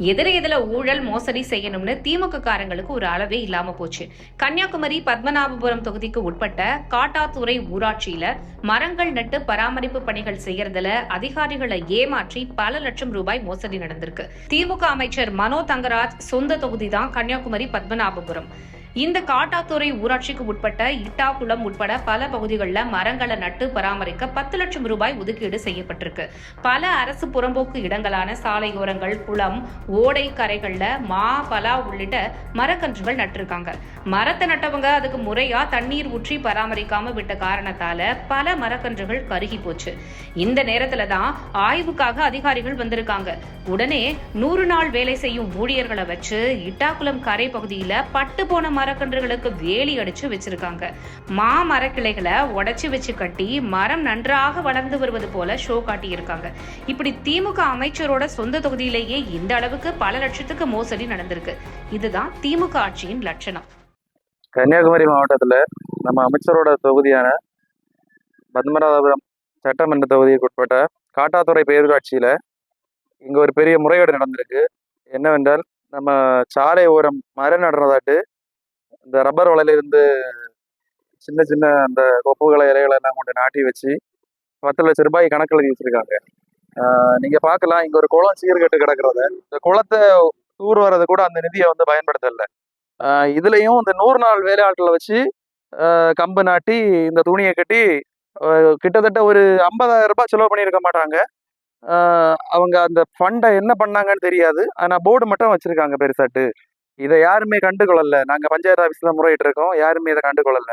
எதிர எதிர ஊழல் மோசடி செய்யணும்னு திமுக காரங்களுக்கு ஒரு அளவே இல்லாம போச்சு. கன்னியாகுமரி பத்மநாபபுரம் தொகுதிக்கு உட்பட்ட காட்டாத்துறை ஊராட்சியில மரங்கள் நட்டு பராமரிப்பு பணிகள் செய்யறதுல அதிகாரிகளை ஏமாற்றி பல லட்சம் ரூபாய் மோசடி நடந்திருக்கு. திமுக அமைச்சர் மனோ தங்கராஜ் சொந்த தொகுதி தான் கன்னியாகுமரி பத்மநாபபுரம். இந்த காட்டாத்துறை ஊராட்சிக்கு உட்பட்ட இட்டாக்குளம் உட்பட பல பகுதிகளில் மரங்களை நட்டு பராமரிக்க பத்து லட்சம் ரூபாய் ஒதுக்கீடு செய்யப்பட்டிருக்கு. பல அரசு புறம்போக்கு இடங்களான சாலையோரங்கள் குளம் ஓடை கரைகள்ல மா பலா உள்ளிட்ட மரக்கன்றுகள் நட்டிருக்காங்க. மரத்தை நட்டவங்க அதுக்கு முறையா தண்ணீர் ஊற்றி பராமரிக்காம விட்ட காரணத்தால பல மரக்கன்றுகள் கருகி போச்சு. இந்த நேரத்துல தான் ஆய்வுக்காக அதிகாரிகள் வந்திருக்காங்க. உடனே நூறு நாள் வேலை செய்யும் ஊழியர்களை வச்சு இட்டாக்குளம் கரை பகுதியில பட்டு போன மரக்கன்றுகளுக்கு வேலி அடிச்சு வச்சிருக்காங்க. மா மரக்கிளைகளை உடைச்சு வச்சு கட்டி மரம் நன்றாக வளர்ந்து வருவது போல ஷோ காட்டியிருக்காங்க. இப்படி திமுக அமைச்சரோட சொந்த தொகுதியிலேயே இந்த அளவுக்கு பல லட்சத்துக்கு மோசடி நடந்திருக்கு. இதுதான் திமுக ஆட்சியின் லட்சணம். கன்னியாகுமரி மாவட்டத்தில் நம்ம அமைச்சரோட தொகுதியான பத்மநாதபுரம் சட்டமன்ற தொகுதிக்கு உட்பட்ட காட்டாத்துறை பேரூராட்சியில் இங்கே ஒரு பெரிய முறைகேடு நடந்திருக்கு. என்னவென்றால் நம்ம சாலை ஓரம் மரம் நடுறதாட்டு இந்த ரப்பர் வலையிலிருந்து சின்ன சின்ன அந்த கொப்புகளை இலைகளை எல்லாம் கொண்டு நாட்டி வச்சு பத்து லட்ச ரூபாய் கணக்கில் எழுதி வச்சிருக்காங்க. நீங்கள் நீங்க பார்க்கலாம். இங்க ஒரு குளம் சீர்கட்டு கிடக்குறத. இந்த குளத்தை தூர் வர்றது கூட அந்த நிதியை வந்து பயன்படுத்தலை. ஆஹ் இதுலயும் இந்த நூறு நாள் வேலையாட்களை வச்சு கம்பு நாட்டி இந்த துணியை கட்டி கிட்டத்தட்ட ஒரு ஐம்பதாயிரம் ரூபாய் செலவு பண்ணியிருக்க மாட்டாங்க. அவங்க அந்த ஃபண்டை என்ன பண்ணாங்கன்னு தெரியாது. ஆனால் போர்டு மட்டும் வச்சுருக்காங்க பெருசாட்டு. இதை யாருமே கண்டுகொள்ளல. நாங்க பஞ்சாயத்து ஆஃபீஸில் முறையிட்டு இருக்கோம் யாருமே இதை கண்டுகொள்ளல.